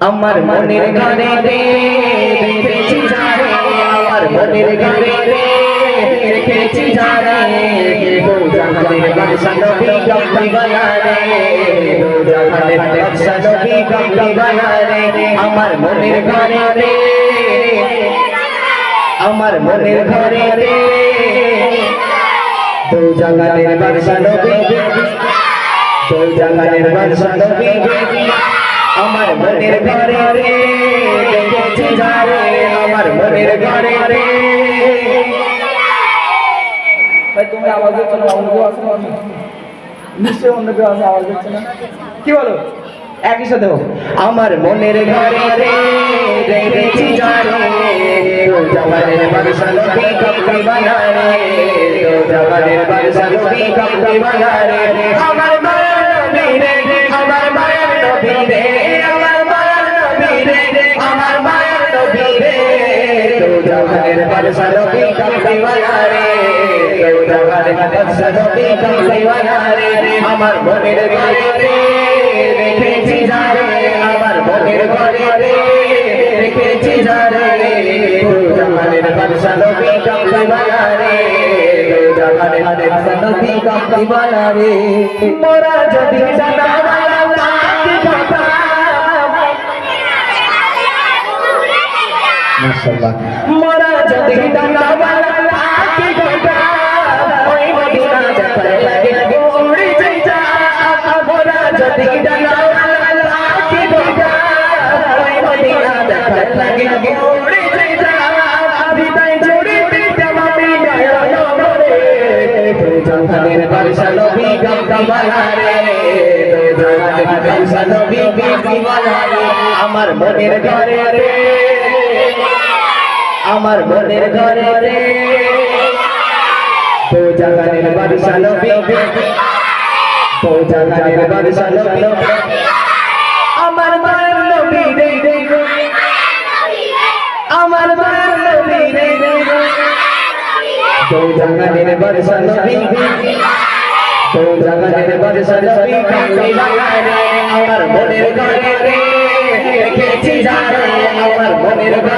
আমার মনের ঘরে রে রেখেছি যারে আমার মনের ঘরে রে রেখেছি যারে দু জাহানের বাদশা নবী গম্বি বানারে দু জাহানের বাদশা নবী গম্বি বানারে আমার মনের ঘরে রে আমার মনের ঘরে রে দু জাহানের বাদশা নবী দু জাহানের বাদশা নবী আমার মনের ঘরে রে দেখেছি যারে আমার মনের ঘরে। রে ভাই, তোমরা আওয়াজ দিচ্ছ না? অন্য কেউ আছে নিশ্চয়ই অন্য কেউ আছে, আওয়াজ দিচ্ছে না? কি বলো? একই সাথে হোক আমার মনের ঘরে রে দেখেছি যারে ও জওয়ানের বাদশা নবী আমার বাদশা নবী কবরি বানারে ও জওয়ানের বাদশা নবী কবরি বানারে আমার মনের ঘরে রে রেখেছি যারে আমার মনের ঘরে রে রেখেছি যারে জামানের বাদশা নবী কামলি বানারে জামানের বাদশা নবী কামলি বানারে মোরা যদি জানাওয়ালা তাকে কথা মাশাআল্লাহ। মোরা যদি তাকে আমার মনের ঘরে রে আমার মনের ঘরে রে। তো জাহানের বাদশা নবী তো জাহানের বাদশা নবী আমার মায়ের নবী রে। আমার মায়ের নবী রে। তো জাহানের বাদশা নবী তো জাহানের বাদশা নবী বানারে আমার মনের ঘরে রে। রেখেছি যারে। আমার মনের ঘরে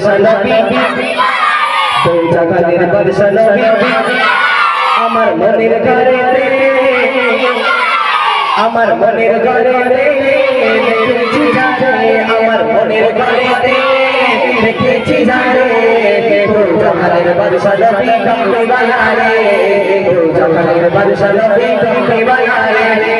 জাহানের বাদশা নবী তো জাগানের বাদশা নবী আমার মনের ঘরে রে আমার মনের ঘরে রে দেখেছি যারে আমার মনের ঘরে রে দেখেছি যারে তো জাগানের বাদশা নবী কমলি বানারে তো জাগানের বাদশা নবী কমলি বানারে